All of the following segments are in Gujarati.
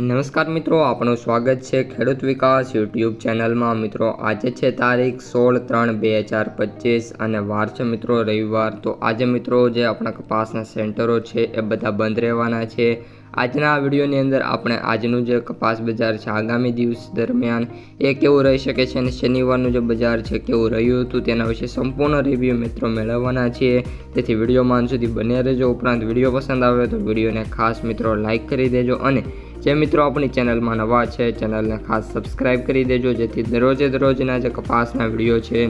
નમસ્કાર મિત્રો આપણું સ્વાગત છે ખેડૂત વિકાસ યુટ્યુબ ચેનલમાં. મિત્રો, આજે છે તારીખ સોળ ત્રણ બે હજાર પચીસ અને વાર છે મિત્રો રવિવાર. તો આજે મિત્રો જે આપણા કપાસના સેન્ટરો છે એ બધા બંધ રહેવાના છે. આજના વિડીયોની અંદર આપણે આજનું જે કપાસ બજાર છે, આગામી દિવસ દરમિયાન એ કેવું રહી શકે છે અને શનિવારનું જે બજાર છે કેવું રહ્યું હતું તેના વિશે સંપૂર્ણ રિવ્યૂ મિત્રો મેળવવાના છીએ તેથી વિડીયોમાં સુધી બને રહેજો. ઉપરાંત વીડિયો પસંદ આવે તો વિડીયોને ખાસ મિત્રો લાઇક કરી દેજો અને જે મિત્રો આપણી ચેનલમાં નવા છે, ચેનલને ખાસ સબસ્ક્રાઈબ કરી દેજો, જેથી દરરોજે દરરોજના જે કપાસના વીડિયો છે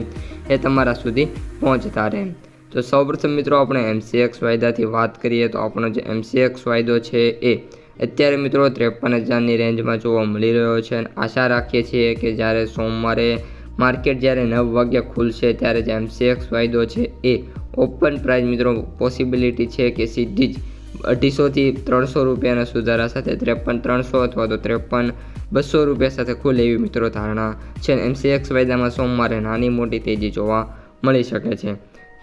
એ તમારા સુધી પહોંચતા રહે. તો સૌપ્રથમ મિત્રો આપણે એમસીએક્સ વાયદાથી વાત કરીએ તો આપણો જે એમસીએક્સ વાયદો છે એ અત્યારે મિત્રો ત્રેપન હજારની રેન્જમાં જોવા મળી રહ્યો છે અને આશા રાખીએ છીએ કે જ્યારે સોમવારે માર્કેટ જ્યારે નવ વાગ્યા ખુલશે ત્યારે જે એમસીએક્સ વાયદો છે એ ઓપન પ્રાઇસ મિત્રો પોસિબિલિટી છે કે સીધી જ અઢીસોથી ત્રણસો રૂપિયાના સુધારા સાથે ત્રેપન ત્રણસો અથવા તો ત્રેપન બસો રૂપિયા સાથે ખુલે એવી મિત્રો ધારણા છે. એમસીએક્સ વાયદામાં સોમવારે નાની મોટી તેજી જોવા મળી શકે છે.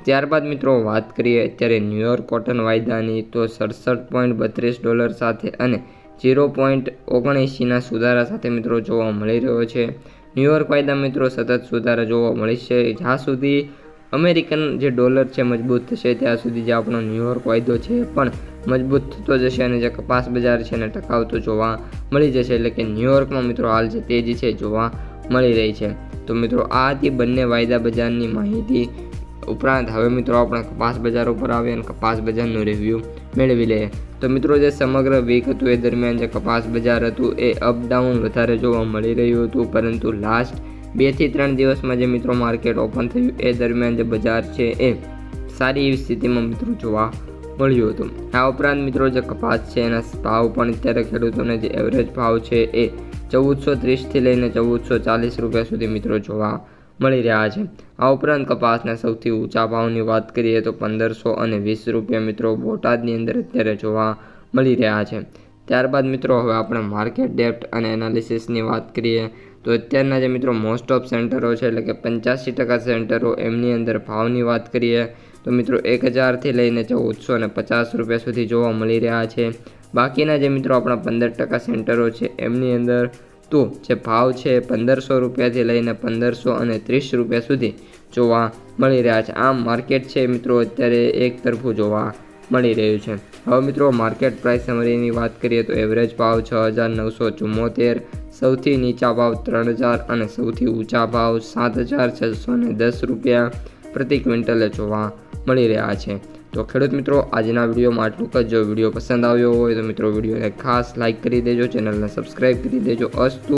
ત્યારબાદ મિત્રો વાત કરીએ અત્યારે ન્યુયોર્ક કોટન વાયદાની તો સડસઠ પોઈન્ટ બત્રીસ ડોલર સાથે અને ઝીરો પોઈન્ટ ઓગણએંસીના સુધારા સાથે મિત્રો જોવા મળી રહ્યો છે. ન્યુયોર્ક વાયદા મિત્રો સતત સુધારા જોવા મળી છે. જ્યાં સુધી અમેરિકન જે ડોલર છે મજબૂત થશે ત્યાં સુધી જે આપણો ન્યુયોર્ક વાયદો છે પણ મજબૂત થતો જશે અને જે કપાસ બજાર છે એને ટકાવતો જોવા મળી જશે. એટલે કે ન્યુયોર્કમાં મિત્રો હાલ જે તેજી છે જોવા મળી રહી છે. તો મિત્રો આ હતી બંને વાયદા બજારની માહિતી ઉપરાંત હવે મિત્રો આપણે કપાસ બજાર ઉપર આવીએ અને કપાસ બજારનું રિવ્યૂ મેળવી લઈએ. તો મિત્રો જે સમગ્ર વીક હતું એ દરમિયાન જે કપાસ બજાર હતું એ અપડાઉન વધારે જોવા મળી રહ્યું હતું, પરંતુ લાસ્ટ બેથી ત્રણ દિવસમાં જે મિત્રો માર્કેટ ઓપન થયું, એ દરમિયાન જે બજાર છે એ સારી એવી સ્થિતિમાં મિત્રો જોવા મળ્યું હતું. આ ઉપરાંત મિત્રો જે કપાસ છે, એના ભાવ પણ અત્યારે ખેડૂતોને જે એવરેજ ભાવ છે એ ચૌદસો ત્રીસથી લઈને ચૌદસો ચાલીસ રૂપિયા સુધી મિત્રો જોવા મળી રહ્યા છે. આ ઉપરાંત કપાસના સૌથી ઊંચા ભાવની વાત કરીએ તો પંદરસો અને વીસ રૂપિયા મિત્રો બોટાદની અંદર અત્યારે જોવા મળી રહ્યા છે. ત્યારબાદ મિત્રો હવે આપણે માર્કેટ ડેપ્ટ અને એનાલિસિસની વાત કરીએ, તો અત્યારના જે મિત્રો મોસ્ટ ઓફ સેન્ટરો છે, એટલે કે પંચ્યાસી ટકા સેન્ટરો એમની અંદર ભાવની વાત કરીએ, તો મિત્રો એક હજારથી લઈને ચૌદસો અને પચાસ રૂપિયા સુધી જોવા મળી રહ્યા છે. બાકીના જે મિત્રો આપણા પંદર ટકા સેન્ટરો છે, એમની અંદર તો જે ભાવ છે પંદરસો રૂપિયાથી લઈને પંદરસો અને ત્રીસ રૂપિયા સુધી જોવા મળી રહ્યા છે. આમ માર્કેટ છે મિત્રો અત્યારે એક તરફું જોવા મળી રહ્યું છે. હવે મિત્રો માર્કેટ પ્રાઇસ સમરીની વાત કરીએ તો એવરેજ ભાવ છ હજાર નવસો ચુમ્મોતેર સૌથી નીચા ભાવ ત્રણ હજાર અને સૌથી ઊંચા ભાવ સાત હજાર છસો ને દસ રૂપિયા પ્રતિ ક્વિન્ટલે જોવા મળી રહ્યા છે. તો ખેડૂત મિત્રો, આજના વિડીયોમાં આટલું જ. જો વીડિયો પસંદ આવ્યો હોય તો મિત્રો, વિડીયોને ખાસ લાઇક કરી દેજો, ચેનલને સબસ્ક્રાઈબ કરી દેજો. અસ્તુ